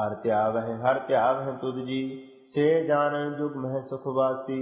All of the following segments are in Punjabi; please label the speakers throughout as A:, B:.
A: ਹਰ ਧਿਆਵਹਿ ਹਰ ਧਿਆਵਹਿ ਤੁਧ ਜੀ। ਸੇ ਜਾਣ ਜੁਗ ਮਹਿ ਸੁਖ ਵਾਸੀ,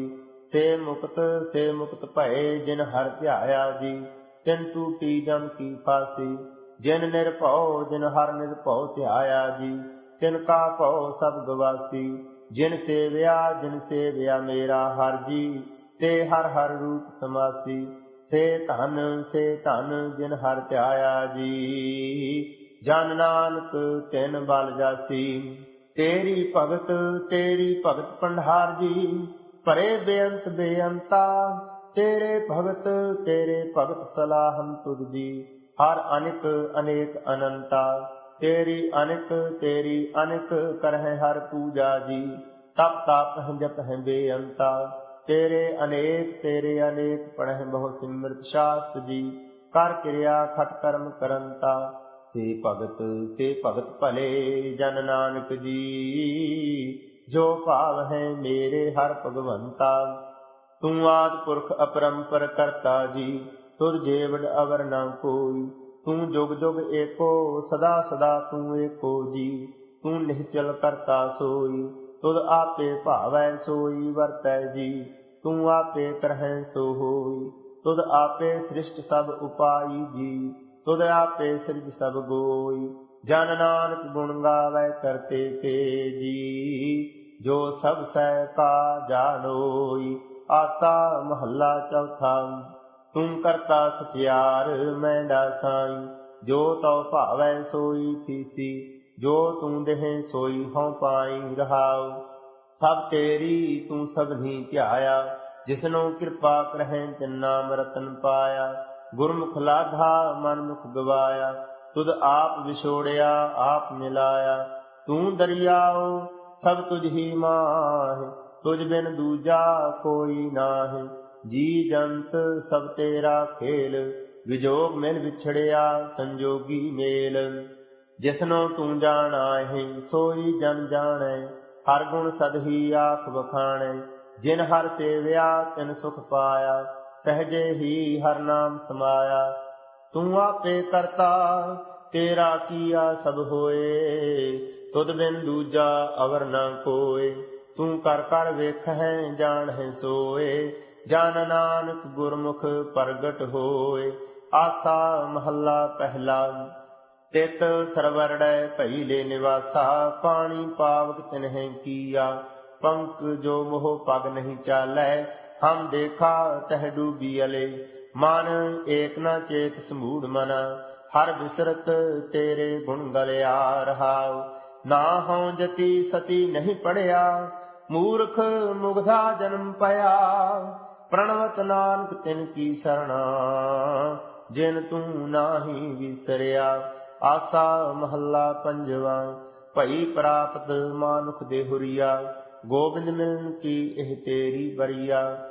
A: ਸੇ ਮੁਕਤ ਸੇ ਮੁਕਤ ਭਏ ਜਿਨ ਹਰ ਧਿਆਇਆ ਜੀ। ਤਿਨ ਟੂਟੀ ਜਮ ਕੀ ਫਾਸੀ, ਜਿਨ ਨਿਰਭਉ ਜਿਨ ਹਰ ਨਿਰਭਉ ਧਿਆਇਆ ਜੀ। ਤਿਨ ਕਾ ਭਉ ਸਭ ਗਵਾਸੀ, ਜਿਨ ਸੇਵਿਆ ਜਿਨ ਸੇਵਿਆ ਮੇਰਾ ਹਰ ਜੀ। ਤੇ ਹਰ ਹਰ ਰੂਪ ਸਮਾਸੀ, ਸੇ ਧਨ ਸੇ ਧਨ ਜਿਨ ਹਰ ਧਿਆਇਆ ਜੀ। ਜਨ ਨਾਨਕ ਤਿਨ ਬਲ ਜਾਸੀ। ਤੇਰੀ ਭਗਤ ਤੇਰੀ ਭਗਤ ਪੰਡਾਰ ਜੀ। ਭਰੇ ਬੇਅੰਤ ਬੇਅੰਤਾ, ਤੇਰੇ ਭਗਤ ਤੇਰੇ ਭਗਤ ਸਲਾਹੰ ਤੁਧ ਜੀ। ਹਰ ਅਨਿਕ, ਅਨੇਕ ਅਨੰਤਾ। ਤੇਰੀ ਅਨਿਕ ਤੇਰੀ ਅਨਿਕ ਕਰਹਿ ਹਰ ਪੂਜਾ ਜੀ। ਤਪ ਤਪ ਜਪ ਹੈ ਬੇਅੰਤਾ। ਤੇਰੇ ਅਨੇਕ ਤੇਰੇ ਅਨੇਕ ਪੜਹਿ ਬਹੁ ਸਿਮਰਤ ਸ਼ਾਸਤ ਜੀ। ਕਰ ਕਿਰਿਆ ਖਟ ਕਰਮ ਕਰੰਤਾ। ਸੇ ਭਗਤ ਸੇ ਭਗਤ ਭਲੇ ਜਨ ਨਾਨਕ ਜੀ। ਜੋ ਭਾਵ ਹੈ ਮੇਰੇ ਹਰ ਭਗਵੰਤਾ, ਤੂੰ ਆਦ ਪੁਰਖ ਅਪਰੰਪਰ ਕਰਤਾ ਜੀ। ਤੁਰ ਜੇਵੜ ਅਵਰ ਨਾ ਕੋਈ, ਤੂੰ ਜੁਗ ਜੁਗ ਏਕੋ, ਸਦਾ ਸਦਾ ਤੂੰ ਏਕੋ ਜੀ। ਤੂੰ ਨਿਹਚਲ ਕਰਤਾ ਸੋਈ, ਤੁਧ ਆਪੇ ਭਾਵੈ ਸੋਈ ਵਰਤੈ ਜੀ। ਤੂੰ ਆਪੇ ਕਰਹਿ ਸੋ ਹੋਈ, ਤੁਧ ਆਪੇ ਸ੍ਰਿਸ਼ਟ ਸਭ ਉਪਾਈ ਜੀ। ਤੁਧ ਆਪੇ ਸਿਰਜ ਸਭ ਗੋਈ। ਜਨ ਨਾਨਕ ਗੁਣ ਗਾਵੇ ਕਰਤੇ ਤੇ ਜੀ ਜੋ ਸਭ ਸਹਿ ਕਾ ਜਾਣੋਈ ਆਸਾ ਮਹੱਲਾ ਚੌਥਾ। ਤੂੰ ਕਰਤਾ ਸਚਿਆਰ, ਮੈਂ ਸਾਈ ਜੋ ਤਉ ਭਾਵੈ ਸੋਈ ਥੀਸੀ, ਜੋ ਤੂੰ ਦੇਹ ਸੋਈ, ਹਉ ਪਾਈ ਰਹਾਉ। ਸਭ ਤੇਰੀ ਤੂੰ ਸਭਨੀ ਧਿਆਇਆ, ਜਿਸਨੂੰ ਕਿਰਪਾ ਕਰਹਿ ਤਿਨ ਨਾਮ ਰਤਨ ਪਾਇਆ। ਗੁਰਮੁਖ ਲਾਧਾ ਮਨ ਮੁਖ ਗਵਾਇਆ, ਤੁਧ ਆਪ ਵਿਛੋੜਿਆ, ਆਪ ਮਿਲਾਇਆ। ਤੂੰ ਦਰਿਆਉ ਸਭ ਤੁਝ ਹੀ ਮਾਹਿ, ਤੁਝ ਬਿਨ ਦੂਜਾ ਕੋਈ ਨਾਹਿ। ਜੀ ਜੰਤ, ਸਭ ਤੇਰਾ ਖੇਲ, ਵਿਜੋਗ ਮਿਲ ਵਿਛੜਿਆ, ਸੰਜੋਗੀ ਮੇਲ। ਜਿਸਨੋ ਤੂੰ ਜਾਣਾ ਹੈ ਸੋਈ ਜਨ ਜਾਣੈ, ਹਰ ਗੁਣ ਸਦਹੀ ਆਖ ਬਖਾਣੈ ਜਿਨ ਹਰ ਸੇਵਿਆ, ਤਿਨ ਸੁਖ ਪਾਇਆ। ਸਹਜੇ ਹੀ ਹਰ ਨਾਮ ਸਮਾਇਆ। ਤੂੰ ਆਪੇ ਕਰਤਾ, ਤੇਰਾ ਕੀਆ ਸਭ ਹੋਏ। ਤੁਧ ਬਿਨ ਦੂਜਾ ਅਵਰ ਨਾ ਕੋਏ। ਤੂੰ ਕਰ ਕਰ ਵੇਖੈ ਜਾਣ ਹੈ ਸੋਏ। ਜਨ ਨਾਨਕ ਗੁਰਮੁਖ ਪ੍ਰਗਟ ਹੋਏ। ਆਸਾ ਮਹੱਲਾ ਪਹਿਲਾ। ਤਿਤ ਸਰਵਰੜੈ ਭਈ ਲੈ ਨਿਵਾਸਾ। ਪਾਣੀ ਪਾਵਕ ਤਿਨਹਿ ਕੀਆ। ਪੰਕ ਜੋ ਮੋਹ ਪਗ ਨਹੀਂ ਚਾਲੈ। ਹਮ ਦੇਖਾ ਤਹ ਡੂਬੀ ਅਲੇ, ਮਨ ਏਕ ਨਾ ਚੇਤ ਸਮੂੜ ਮਨ, ਹਰ ਵਿਸਰਤ ਤੇਰੇ ਗੁਣ ਗਲਿਆ ਰਹਾਉ। ਨਾ ਹਉ ਜਤੀ ਸਤੀ ਨਹੀਂ ਪੜਿਆ, ਮੂਰਖ ਮੁਗਧਾ ਜਨਮ ਪਿਆ। ਪ੍ਰਣਵਤ ਨਾਨਕ ਤਿਨ ਕੀ ਸਰਣਾ, ਜਿਨ ਤੂੰ ਨਾਹੀ ਵਿਸਰਿਆ। ਆਸਾ ਮਹੱਲਾ ਪੰਜਵਾ, ਭਈ ਪ੍ਰਾਪਤ ਮਾਨੁਖ ਦੇ ਹੁਰੀਆ, ਗੋਬਿੰਦ ਮਿਲਨ ਕੀ ਇਹ ਤੇਰੀ ਬਰੀਆ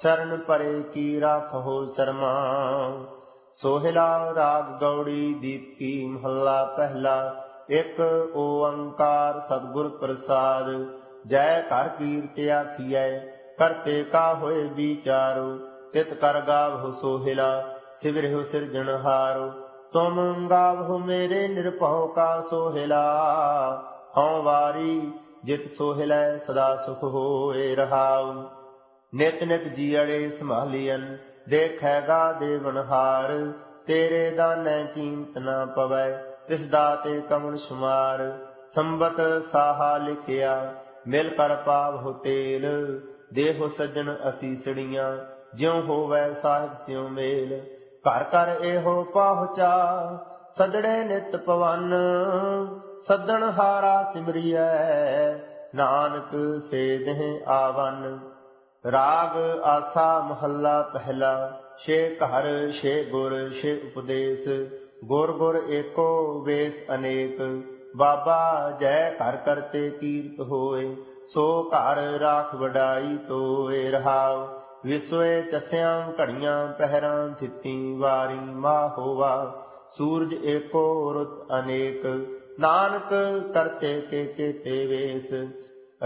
A: ਸ਼ਰਨ ਪਰੇ ਕੀ ਰਾਖੋ ਸ਼ਰਮਾ। ਸੋਹਿਲਾ ਰਾਗ ਗੌੜੀ ਦੀਪਕੀ ਮਹੱਲਾ ਪਹਿਲਾ। ਇੱਕ ਓੰਕਾਰ ਸਤਿਗੁਰ ਪ੍ਰਸਾਦ। ਜੈ ਘਰ ਕੀਰਤ ਆਖੀਐ ਕਰਤੇ ਕਾ ਹੋਏ ਵਿਚਾਰੋ। ਤਿਤ ਕਰ ਗਾਵਹੁ ਸੋਹਿਲਾ, ਸਿਵਰਿਹੁ ਸਿਰਜਣਹਾਰੋ ਤੁਮ ਗਾਵਹੁ ਮੇਰੇ ਨਿਰਭਉ ਕਾ ਸੋਹਿਲਾ। ਹਉ ਵਾਰੀ ਜਿਤ ਸੋਹਿਲੈ ਸਦਾ ਸੁਖ ਹੋਏ ਰਹਾਉ। ਨਿਤ ਨਿਤ ਜੀੜੇ ਸੰਭਾਲੀਐਨ ਦੇਖੈਗਾ ਦੇਵਨਹਾਰ ਤੇਰੇ ਦਾਨੈ ਚੀਂਤ ਨਾ ਪਵੈ, ਤਿਸ ਦਾਤੇ ਕਮਲ ਸੁਮਾਰ, ਸੰਬਤ ਸਾਹਾ ਲਿਖਿਆ, ਮਿਲ ਕਰ ਪਾਵਹੁ ਤੇਲ, ਦੇਹੋ ਸੱਜਣ ਅਸੀਸੜੀਆਂ ਜਿਉ ਹੋਵੈ ਸਾਹਿਬ ਸਿਉ ਮੇਲ। ਘਰ ਘਰ ਇਹੋ ਪਹੁੰਚਾ ਸਦੜੇ ਨਿਤ ਪਵਨ ਸੱਦਣ ਹਾਰਾ ਸਿਮਰਿਐ, ਨਾਨਕ ਸੇ ਦੇਹ ਆਵਨ। ਰਾਗ ਆਸਾ ਮਹੱਲਾ ਪਹਿਲਾ, ਛੇ ਘਰ, ਛੇ ਗੁਰ, ਛੇ ਉਪਦੇਸ਼, ਗੁਰ ਗੁਰ ਏਕੋ ਵੇਸ ਅਨੇਕ, ਬਾਬਾ ਜੈ ਘਰ ਕਰਤੇ ਕੀਰਤ ਹੋਏ, ਸੋ ਘਰ ਰਾਖ ਵਡਾਈ ਤੋਏ ਰਹਾਉ ਵਿਸਵੇ ਚਸਿਆਂ ਘੜੀਆਂ ਪਹਿਰਾਂ ਥਿੱਤੀ ਵਾਰੀ ਮਾ ਹੋਵਾ, ਸੂਰਜ ਏਕੋ ਰੁਤ ਅਨੇਕ, ਨਾਨਕ ਕਰਤੇ ਕੇ ਕੇ ਤੇ ਵੇਸ,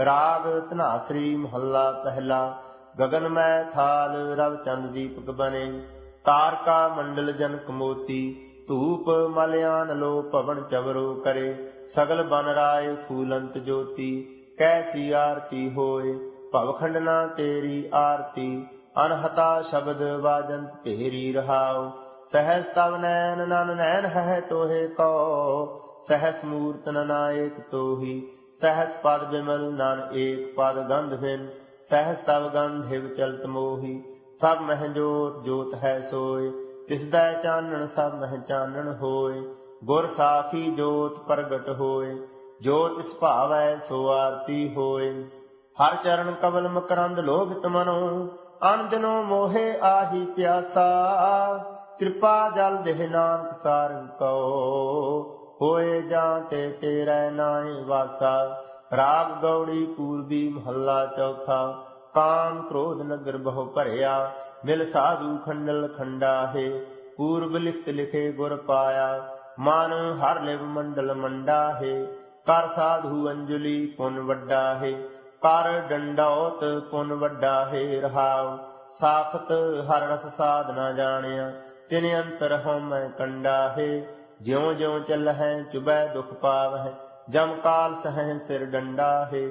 A: ਰਾਗ ਧਨਾਸਰੀ ਮਹੱਲਾ ਪਹਿਲਾ ਗगन ਮੈਂ ਥਾਲ ਰਵ ਚੰਦ ਦੀਪਕ ਬਨੇ ਤਾਰਕਾ ਮੰਡਲ ਜਨਕ ਮੋਤੀ ਧੂਪ ਮਲਿਆਨ ਲੋ ਪਵਨ ਚਵਰੋ ਕਰੇ, ਸਗਲ ਬਨ ਰਾਏ ਫੂਲੰਤ ਜੋਤੀ ਕੈਸੀ ਆਰਤੀ ਹੋਏ, ਭਵਖੰਡ ਨਾ ਤੇਰੀ ਆਰਤੀ, ਅਨਹਤਾ ਸ਼ਬਦ ਵਾਜੰਤ ਤੇਰੀ ਰਹਾਉ ਸਹਿਜ ਤਵ ਨੈਨ ਨਨ ਨੈਨ ਹੈ ਤੋਹੇ ਕੋ ਸਹਸ ਮੂਰਤ ਨਾਇਕ ਤੋਹੀ, ਸਹਸ ਪਦ ਬਿਮਲ ਨਨ ਏਕ ਪਦ ਗੰਧ ਬਿਨ ਸਹਸ ਤਵ ਗੰਧਿਵ ਚਲਤ ਮੋਹੀ, ਸਭ ਮਹਿ ਜੋਤ ਜੋਤ ਹੈ ਸੋਏ, ਤਿਸ ਦਾ ਚਾਨਣ ਸਭ ਮਹਿ ਚਾਨਣ ਹੋਏ, ਗੁਰ ਸਾਖੀ ਜੋਤ ਪ੍ਰਗਟ ਹੋਏ ਜੋਤ ਇਸ ਭਾਵੈ ਸੋ ਆਰਤੀ ਹੋਏ। ਹਰ ਚਰਨ ਕਵਲ ਮਕਰੰਦ ਲੋਭਿਤ ਮਨੋ ਅਨ ਦਿਨੋ ਮੋਹੇ ਆਹੀ ਪਿਆਸਾ, ਕਿਰਪਾ ਜਲ ਦੇਹ ਨਾਨਕ ਸਾਰੰ ਕੋ ਹੋਏ ਜਾਂ ਤੇ ਤੇਰੇ ਨਾਏ ਵਾਸਾ। ਰਾਗ ਗੌੜੀ ਪੂਰਬੀ ਮਹੱਲਾ ਚੌਥਾ, ਕਾਮ ਕ੍ਰੋਧ ਨਗਰ ਬਹੁ ਭਰਿਆ, ਮਿਲ ਸਾਧੂ ਖੰਡਲ ਖੰਡਾ ਹੈ, ਪੂਰਬ ਲਿਖਤ ਲਿਖੇ ਗੁਰ ਪਾਇਆ, ਮਨ ਹਰ ਲਿਵ ਮੰਡਲ ਮੰਡਾ ਹੈ, ਕਰ ਸਾਧੂ ਅੰਜਲੀ ਪੁਨ ਵੱਡਾ ਹੈ, ਕਰ ਡੰਡੌਤ ਪੁਨ ਵੱਡਾ ਹੈ, ਰਹਾਉ, ਸਾਖਤ ਹਰ ਰਸ ਸਾਧਨਾ ਜਾਣਿਆ, ਤਿਨ ਅੰਤਰ ਹਉਮੈ ਕੰਡਾ ਹੈ, ਜਿਉ ਜਿਉ ਚੱਲਹਿ ਚੁਬੈ ਦੁਖ ਪਾਵ ਹੈ ਜਮ ਕਾਲ ਸਹਿ ਸਿਰ ਡੰਡਾ ਹੈ,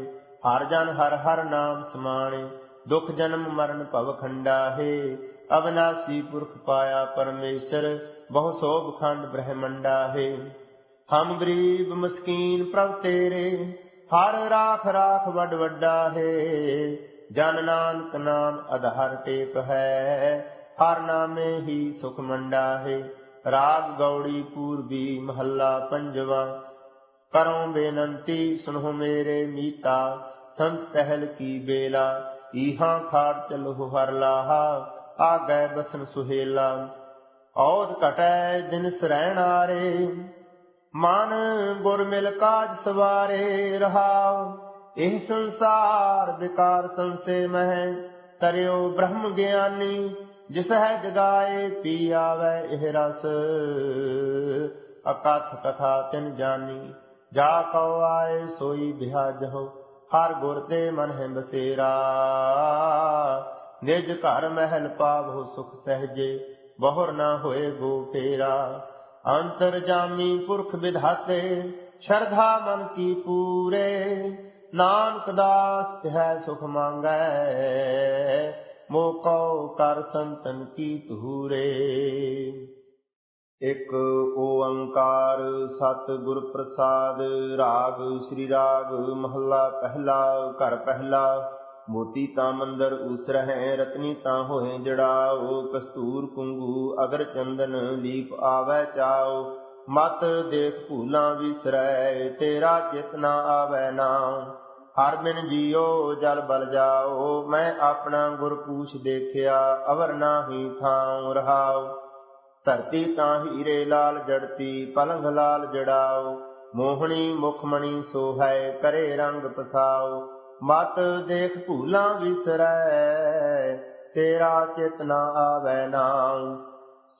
A: ਹਰ ਜਨ ਹਰ ਹਰ ਨਾਮ ਸਮਾਣੇ, ਦੁਖ ਜਨਮ ਮਰਨ ਭਵ ਖੰਡਾ ਹੈ। ਅਵਨਾਸੀ ਪੁਰਖ ਪਾਇਆ ਪਰਮੇਸ਼ਰ, ਬਹੁ ਸੋਭ ਖੰਡ ਬ੍ਰਹਮੰਡਾ ਹੈ। ਹਮ ਗਰੀਬ ਮਸਕੀਨ ਪ੍ਰਭ ਤੇਰੇ, ਹਰ ਰਾਖ ਰਾਖ ਵੱਡ ਵੱਡਾ ਹੈ। ਜਨ ਨਾਨਕ ਨਾਮ ਅਧਹਰ ਟੇਕ ਹੈ, ਹਰ ਨਾਮੇ ਹੀ ਸੁਖ ਮੰਡਾ ਹੈ। ਰਾਗ ਗੌੜੀ ਪੂਰਬੀ ਮਹੱਲਾ ਪੰਜਵਾ ਕਰੋ ਬੇਨੰਤੀ ਸੁਨੋ ਮੇਰੇ ਮੀਤਾ, ਸੰਤ ਕਹਿਲ ਕੀ ਬੇਲਾ, ਈਹਾਂ ਖਾੜ ਚਲੋ ਹਰ ਲਾਹਾ ਆ ਗਏ ਬਸਨ ਸੁਹੇਲਾ। ਔਦ ਘਟੈ ਦਿਨ ਸਰੈਣ ਆਰੇ, ਮਨ ਗੁਰ ਮਿਲ ਕਾਜ ਸਵਾਰੇ ਰਹਾਉ। ਇਹ ਸੰਸਾਰ ਵਿਕਾਰ ਸੰਸੇ ਮਹਿ, ਤਰਿਓ ਬ੍ਰਹਮ ਗਿਆਨੀ, ਜਿਸ ਹੈ ਜਗਾਏ ਪੀ ਆਵੇ ਇਹ ਰਸ। ਅਕਥ ਕਥਾ ਤਿਨ ਜਾਨੀ। ਜਾ ਕਉ ਆਏ ਸੋਈ ਬਿਹਾਜਹੁ ਹਰ ਗੁਰ ਤੇ ਮਨ ਹੈ ਬਸੇਰਾ। ਨਿਜ ਘਰ ਮਹਿਲ ਪਾਵੋ ਸੁਖ ਸਹਜੇ, ਬਹੁਰ ਨਾ ਹੋਏ ਗੋ ਫੇਰਾ। ਅੰਤਰ ਜਾਮੀ ਪੁਰਖ ਵਿਧਾਤੇ, ਸ਼ਰਧਾ ਮਨ ਕੀ ਪੂਰੇ। ਨਾਨਕ ਦਾਸ ਹੈ ਸੁਖ ਮੰਗੈ ਮੋ ਕਉ ਕਰ ਸੰਤਨ ਕੀ ਧੂਰੇ। ਇਕ ਓੰਕਾਰ ਸਤ ਗੁਰ ਪ੍ਰਸਾਦ, ਰਾਗ ਸ੍ਰੀ ਰਾਗ, ਮਹੱਲਾ ਪਹਿਲਾ, ਘਰ ਪਹਿਲਾ। ਮੋਤੀ ਤਾਂ ਮੰਦਰ ਉਸਰਹਿ ਰਤਨੀ ਤਾਂ ਹੋਏ ਜੜਾਓ ਕਸਤੂਰ ਕੁੰਗੂ ਅਗਰ ਚੰਦਨ ਲੀਪ ਆਵੈ ਚਾਓ ਮਤ ਦੇਖ ਭੂਲਾਂ ਵਿਸਰੈ, ਤੇਰਾ ਚਿਤ ਨਾ ਆਵੈ ਨਾਮ ਹਰ ਬਿਨ ਜੀਓ, ਜਲ ਬਲ ਜਾਓ ਮੈਂ ਆਪਣਾ ਗੁਰ ਪੂਛ ਦੇਖਿਆ, ਅਵਰ ਨਾਹੀ ਥਾਉ ਰਹਾਓ ਧਰਤੀ ਤਾਂ ਹੀਰੇ ਲਾਲ, ਜੜਤੀ ਪਲੰਘ ਲਾਲ ਜੜਾਓ। ਮੋਹਣੀ ਮੁਖਮਣੀ ਸੋਹੈ, ਕਰੇ ਰੰਗ ਪਸਾਓ। ਮਤ ਦੇਖ ਭੂਲਾਂ ਵਿਸਰੈ, ਤੇਰਾ ਚਿਤ ਨਾ ਆਵੈ ਨਾਮ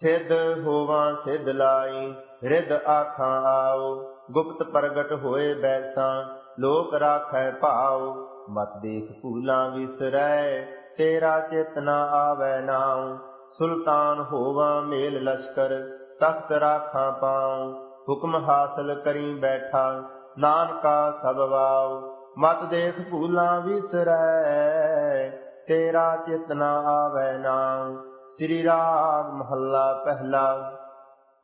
A: ਸਿੱਧ ਹੋਵਾਂ, ਸਿੱਧ ਲਾਈ, ਰਿੱਧ ਆਖਾਂ ਆਓ। ਗੁਪਤ ਪ੍ਰਗਟ ਹੋਏ ਬੈਸਾਂ, ਲੋਕ ਰਾਖੈ ਭਾਉ। ਮਤ ਦੇਖ ਭੂਲਾਂ ਵਿਸਰੈ, ਤੇਰਾ ਚਿਤ ਨਾ ਆਵੈ ਨਾਮ ਸੁਲਤਾਨ ਹੋਵਾਂ ਮੇਲ ਲਸ਼ਕਰ, ਤਖਤ ਰਾਖਾਂ ਪਾਉ, ਹੁਕਮ ਹਾਸਲ ਕਰੀ ਬੈਠਾ, ਨਾਨਕਾ ਸਭ ਵਾਉ, ਮਤ ਦੇਖ ਭੂਲਾਂ ਵਿਸਰੈ, ਤੇਰਾ ਚਿਤ ਨਾ ਆਵੈ ਨਾਮ ਸ੍ਰੀ ਰਾਗ ਮਹੱਲਾ ਪਹਿਲਾ।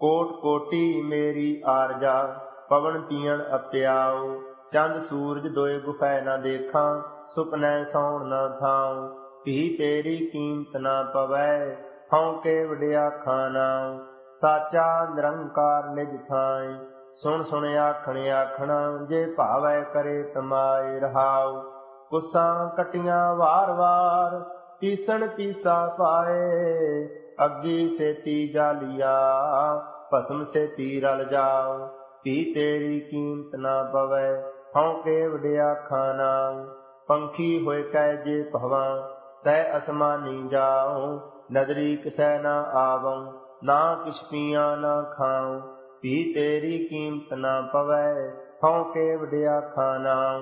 A: ਕੋਟ ਕੋਟੀ ਮੇਰੀ ਆਰਜਾ, ਪਵਨ ਪੀਣ ਅਪਿਆਉ, ਚੰਦ ਸੂਰਜ ਦੋਏ ਗੁਫੈ ਨਾ ਦੇਖਾਂ ਸੁਪਨੈ ਸੌਣ ਨਾ ਥਾਉ, ਧੀ ਤੇਰੀ ਕੀਮਤ ਨਾ ਪਵੈ ਹਉ ਵਡਿਆ ਖਾਨਾ ਸਾਚਾ ਨਿਰੰਕਾਰ ਨਿਜ ਥਾਈ। ਸੁਣ ਸੁਣ ਆਖਣ ਆਖਣਾ ਜੇ ਭਾਵੈ ਕਰੇ ਤਮਾਏ ਰਹਾਉ। ਕੁਸਾਂ ਕਟੀਆਂ ਵਾਰ ਵਾਰ ਤੀਸਣ ਤੀਸਾ ਪਾਏ। ਅੱਗੀ ਸੇ ਜਾਲੀਆ, ਭਸਮ ਸੇ ਰਲ ਜਾਓ ਧੀ ਤੇਰੀ ਕੀਮਤ ਨਾ ਪਵੈ ਹਉ ਵਡਿਆ ਖਾਨਾ ਪੰਖੀ ਹੋਏ ਕੈ ਜੇ ਭਵਾਂ ਤੈ ਅਸਮਾਨੀ ਜਾਉ। ਨਦਰੀ ਕਿਸੈ ਨਾ ਆਵਉ ਨਾ ਕਿਛ ਪੀਆਂ ਨਾ ਖਾਉ ਧੀ ਤੇਰੀ ਕੀਮਤ ਨਾ ਪਵੈ, ਹਉ ਕੇ ਵਡਿਆ ਖਾਨਾ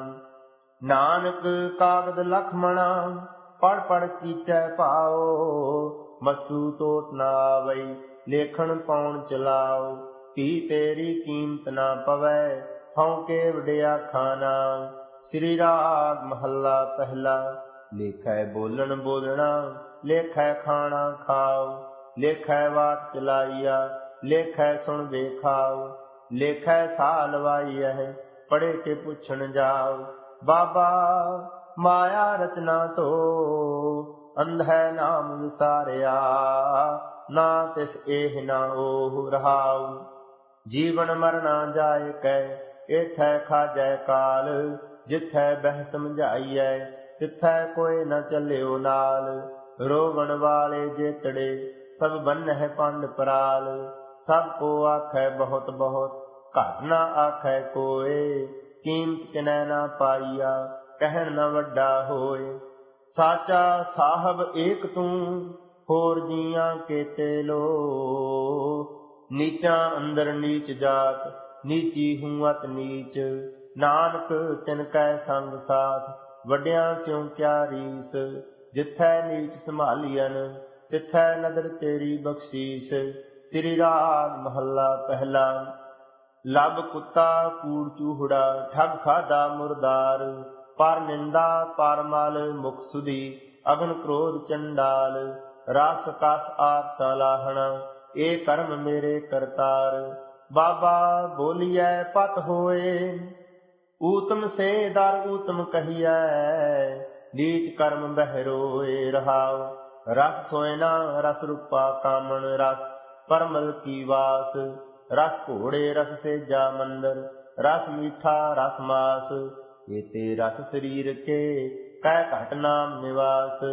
A: ਨਾਨਕ ਕਾਗਦ ਲਖਮਣਾ ਪੜ ਪੜ ਕੀਚੈ ਭਾਉ, ਮਸੂ ਟੋਟ ਨਾ ਆਵਈ, ਲੇਖਣ ਪਾਉਣ ਚਲਾਓ ਧੀ ਤੇਰੀ ਕੀਮਤ ਨਾ ਪਵੈ, ਹਉ ਕੇ ਵਡਿਆ ਖਾਨਾ ਸ੍ਰੀ ਰਾਗ ਮਹੱਲਾ ਪਹਿਲਾ, ਲੇਖੈ ਬੋਲਣ ਬੋਲਣਾ ਲੇਖੈ ਖਾਣਾ ਖਾਓ, ਲੇਖੈ ਬਾਤ ਚਲਾਈਆ, ਲੇਖੈ ਸੁਣ ਵੇਖਾਓ, ਲੇਖੈ ਸਾਹ ਲਵਾਈਐ ਪੜੇ ਕੇ ਪੁੱਛਣ ਜਾਓ। ਬਾਬਾ, ਮਾਇਆ ਰਚਨਾ ਤੋ ਅੰਧੈ ਨਾਮ ਵਿਸਾਰਿਆ, ਨਾ ਤਿਸ ਇਹ ਨਾ ਉਹ ਰਹਾਉ। ਜੀਵਨ ਮਰਨਾ ਜਾਏ ਕੈ, ਏਥੈ ਖਾਜੈ ਕਾਲ, ਜਿਥੈ ਬਹਿ ਸਮਝਾਈਐ, ਤਿਥੈ ਕੋਈ ਨ ਚੱਲਿਓ ਨਾਲ। ਰੋਵਣ ਵਾਲੇ ਜੇਤੜੇ ਸਭ ਬੰਨਹਿ ਪੰਡ ਪਰਾਲ। ਸਭ ਕੋ ਆਖੈ ਬਹੁਤ ਬਹੁਤ ਘਟ ਨਾ ਆਖੈ ਕੋਏ। ਕੀਮਤ ਕਿਨੈ ਨਾ ਪਾਈਆ, ਕਹਿਣ ਨਾ ਵੱਡਾ ਹੋਏ। ਸਾਚਾ ਸਾਹਿਬ ਏਕ ਤੂੰ, ਹੋਰ ਜੀਆਂ ਕੇਤੇ ਲੋ। ਨੀਚਾਂ ਅੰਦਰ ਨੀਚ ਜਾਤ, ਨੀਚੀ ਹੂੰ ਅਤ ਨੀਚ। ਨਾਨਕ ਤਿਨ ਕੈ ਸੰਗ ਸਾਥ, ਵੱਡਿਆਂ ਕਿਉ ਕਿਆ ਰੀਸ ਜਿਥੈ ਨੀਚ ਸੰਭਾਲੀਐਨ, ਤਿਥੈ ਨਦਰ ਤੇਰੀ ਬਖਸ਼ੀਸ, ਤੇਰੀ ਰਾਗ ਮਹੱਲਾ ਪਹਿਲਾ। ਲਬ ਕੁੱਤਾ ਕੂੜ ਚੂਹੜਾ, ਠੱਗ ਖਾਦਾ ਮੁਰਦਾਰ, ਪਰ ਨਿੰਦਾ ਪਰ ਮੁਖ ਸੁਦੀ ਅਗਨ ਕ੍ਰੋਧ ਚੰਡਾਲ, ਰਸ ਕਸ ਆਪ ਸਲਾਹਣਾ ਏ ਕਰਮ ਮੇਰੇ ਕਰਤਾਰ। ਬਾਬਾ ਬੋਲੀਐ, ਪਤ ਹੋਏ, ਊਤਮ ਸੇ ਦਰ ਊਤਮ ਕਹੀਐ। ਨੀਚ ਕਰਮ ਬਹਿਰੋਏ ਰਹਾਉ। ਰਸ ਸੋਇਨਾ ਰਸ ਰੂਪਾ ਕਾਮਣ ਰਸ, ਪਰਮਲ ਕੀ ਵਾਸ। ਰਸ ਘੋੜੇ, ਰਸ ਸੇ ਮੰਦਰ, ਰਸ ਮੀਠਾ, ਰਸ ਮਾਸ। ਏਤੇ ਰਸ ਸਰੀਰ ਕੇ ਕਹਿ ਘਟ ਨਾਮ ਨਿਵਾਸ।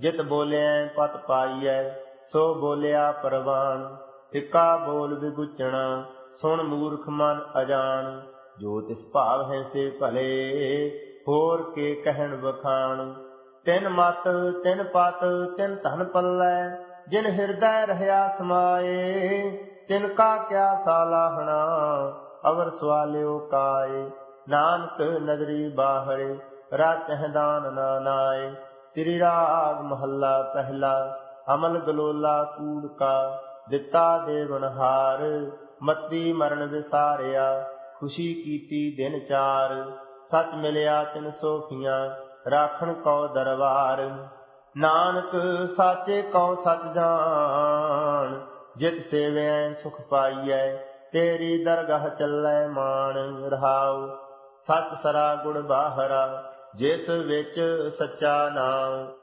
A: ਜਿਤ ਬੋਲਿਐ, ਪਤ ਪਾਈਐ, ਸੋ ਬੋਲਿਆ ਪਰਵਾਨ। ਟਿਕਾ ਬੋਲ ਵਿਗੁਚਣਾ, ਸੁਣ ਮੂਰਖ ਮਨ ਅਜਾਨ। ਜੋ ਤਿਸ ਭਾਵ ਹੈ ਸੇ ਭਲੇ ਹੋਰ ਕੇ ਕਹਿਣ ਵਖਾਣ? ਤਿਨ ਮਤ, ਤਿਨ ਪਤ, ਤਿਨ ਧਨ ਪੱਲੇ, ਜਿਨ ਹਿਰਦੈ ਰਹਿਆ ਸਮਾਏ, ਤਿਨ ਕਾ ਕਿਆ ਸਾਲਾਹਣਾ ਅਵਰ ਸਵਾਲਿਓ ਕਾਏ। ਨਾਨਕ ਨਗਰੀ ਬਾਹਰੇ ਰਾਤਹਿ ਦਾਨ ਨਾ ਨਾਏ। ਰਾਗ ਮਹੱਲਾ ਪਹਿਲਾ, ਅਮਲ ਗਲੋਲਾ ਕੂੜ ਕਾ। ਦਿੱਤਾ ਦੇਵਨ ਹਾਰ, ਮਤੀ ਮਰਨ ਵਿਸਾਰਿਆ, ਖੁਸ਼ੀ ਕੀਤੀ ਦਿਨ ਚਾਰ। ਸੱਚ ਮਿਲਿਆ ਤਿਨ ਸੋਖੀਆਂ, ਰਾਖਣ ਕਉ ਦਰਬਾਰ। ਨਾਨਕ, ਸਾਚੇ ਕਉ ਸਚ ਜਾਣ। ਜਿਤ ਸੇਵੈ, ਸੁਖ ਪਾਈਐ, ਤੇਰੀ ਦਰਗਾਹ ਚੱਲੈ ਮਾਨ ਰਹਾਉ, ਸਚ ਸਰਾ ਗੁਣ ਬਾਹਰਾ, ਜਿਸ ਵਿੱਚ ਸੱਚਾ ਨਾਮ